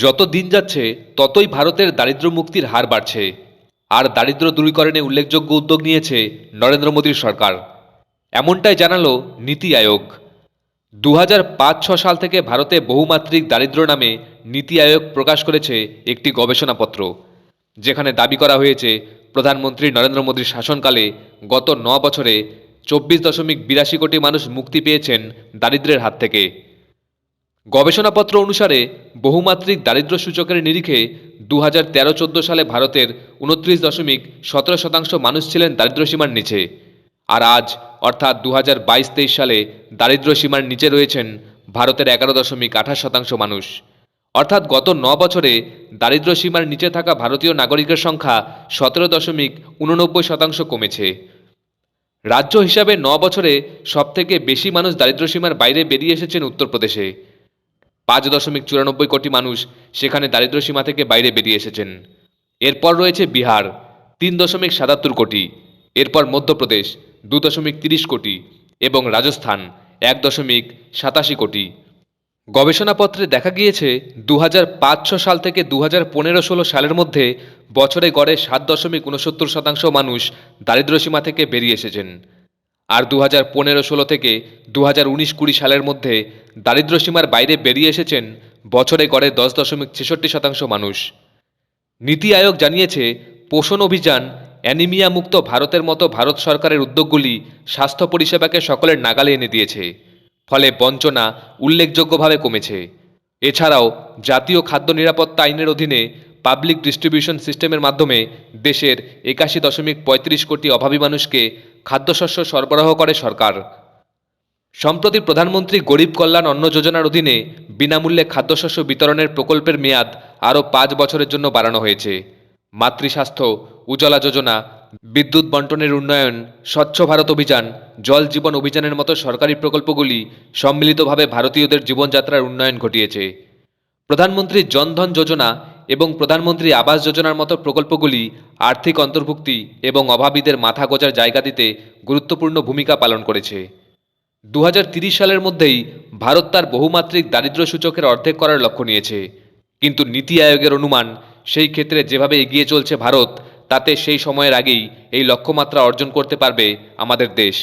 যত দিন যাচ্ছে, ততই ভারতের দারিদ্র মুক্তির হার বাড়ছে। আর দারিদ্র দূরীকরণে উল্লেখযোগ্য উদ্যোগ নিয়েছে নরেন্দ্র মোদীর সরকার। এমনটাই জানালো নীতি আয়োগ। দু ছ সাল থেকে ভারতে বহুমাত্রিক দারিদ্র নামে নীতি আয়োগ প্রকাশ করেছে একটি গবেষণাপত্র, যেখানে দাবি করা হয়েছে, প্রধানমন্ত্রী নরেন্দ্র মোদীর শাসনকালে গত ন বছরে চব্বিশ দশমিক বিরাশি কোটি মানুষ মুক্তি পেয়েছেন দারিদ্র্যের হাত থেকে। গবেষণাপত্র অনুসারে বহুমাত্রিক দারিদ্র সূচকের নিরিখে দু হাজার তেরো সালে ভারতের উনত্রিশ দশমিক সতেরো শতাংশ মানুষ ছিলেন দারিদ্র্যসীমার নিচে। আর আজ, অর্থাৎ দু হাজার বাইশ তেইশ সালে দারিদ্র্যসীমার নিচে রয়েছেন ভারতের এগারো দশমিক আঠাশ শতাংশ মানুষ। অর্থাৎ গত ন বছরে দারিদ্র্যসীমার নিচে থাকা ভারতীয় নাগরিকের সংখ্যা সতেরো দশমিক উননব্বই শতাংশ কমেছে। রাজ্য হিসাবে ন বছরে সবথেকে বেশি মানুষ দারিদ্র্যসীমার বাইরে বেরিয়ে এসেছেন উত্তরপ্রদেশে। পাঁচ দশমিক চুরানব্বই কোটি মানুষ সেখানে দারিদ্র্যসীমা থেকে বাইরে বেরিয়ে এসেছেন। এরপর রয়েছে বিহার, তিন দশমিক সাতাত্তর কোটি। এরপর মধ্যপ্রদেশ, দু দশমিক তিরিশ কোটি এবং রাজস্থান, এক দশমিক সাতাশি কোটি। গবেষণাপত্রে দেখা গিয়েছে দু হাজার সাল থেকে দু হাজার পনেরো ষোলো সালের মধ্যে বছরে গড়ে সাত দশমিক উনসত্তর শতাংশ মানুষ দারিদ্র্যসীমা থেকে বেরিয়ে এসেছেন। আর দু হাজার পনেরো ষোলো থেকে দু হাজার উনিশ কুড়ি সালের মধ্যে দারিদ্র্যসীমার বাইরে বেরিয়ে এসেছেন বছরে গড়ে দশ দশমিক ছেষট্টি শতাংশ মানুষ। নীতি আয়োগ জানিয়েছে, পোষণ অভিযান অ্যানিমিয়া মুক্ত ভারতের মতো ভারত সরকারের উদ্যোগগুলি স্বাস্থ্য পরিষেবাকে সকলের নাগালে এনে দিয়েছে, ফলে বঞ্চনা উল্লেখযোগ্যভাবে কমেছে। এছাড়াও জাতীয় খাদ্য নিরাপত্তা আইনের অধীনে পাবলিক ডিস্ট্রিবিউশন সিস্টেমের মাধ্যমে দেশের একাশি দশমিক পঁয়ত্রিশ কোটি অভাবী মানুষকে খাদ্যশস্য সরবরাহ করে সরকার। সম্প্রতি প্রধানমন্ত্রী গরিব কল্যাণ অন্ন যোজনার অধীনে বিনামূল্যে খাদ্যশস্য বিতরণের প্রকল্পের মেয়াদ আরও পাঁচ বছরের জন্য বাড়ানো হয়েছে। মাতৃস্বাস্থ্য, উজ্জ্বলা যোজনা, বিদ্যুৎ বন্টনের উন্নয়ন, স্বচ্ছ ভারত অভিযান, জল জীবন অভিযানের মতো সরকারি প্রকল্পগুলি সম্মিলিতভাবে ভারতীয়দের জীবনযাত্রার উন্নয়ন ঘটিয়েছে। প্রধানমন্ত্রী জনধন যোজনা এবং প্রধানমন্ত্রী আবাস যোজনার মতো প্রকল্পগুলি আর্থিক অন্তর্ভুক্তি এবং অভাবীদের মাথা গোজার জায়গা দিতে গুরুত্বপূর্ণ ভূমিকা পালন করেছে। দু সালের মধ্যেই ভারত তার বহুমাত্রিক দারিদ্র সূচকের অর্ধেক করার লক্ষ্য নিয়েছে। কিন্তু নীতি আয়োগের অনুমান সেই ক্ষেত্রে যেভাবে এগিয়ে চলছে ভারত, তাতে সেই সময়ের আগেই এই লক্ষ্যমাত্রা অর্জন করতে পারবে আমাদের দেশ।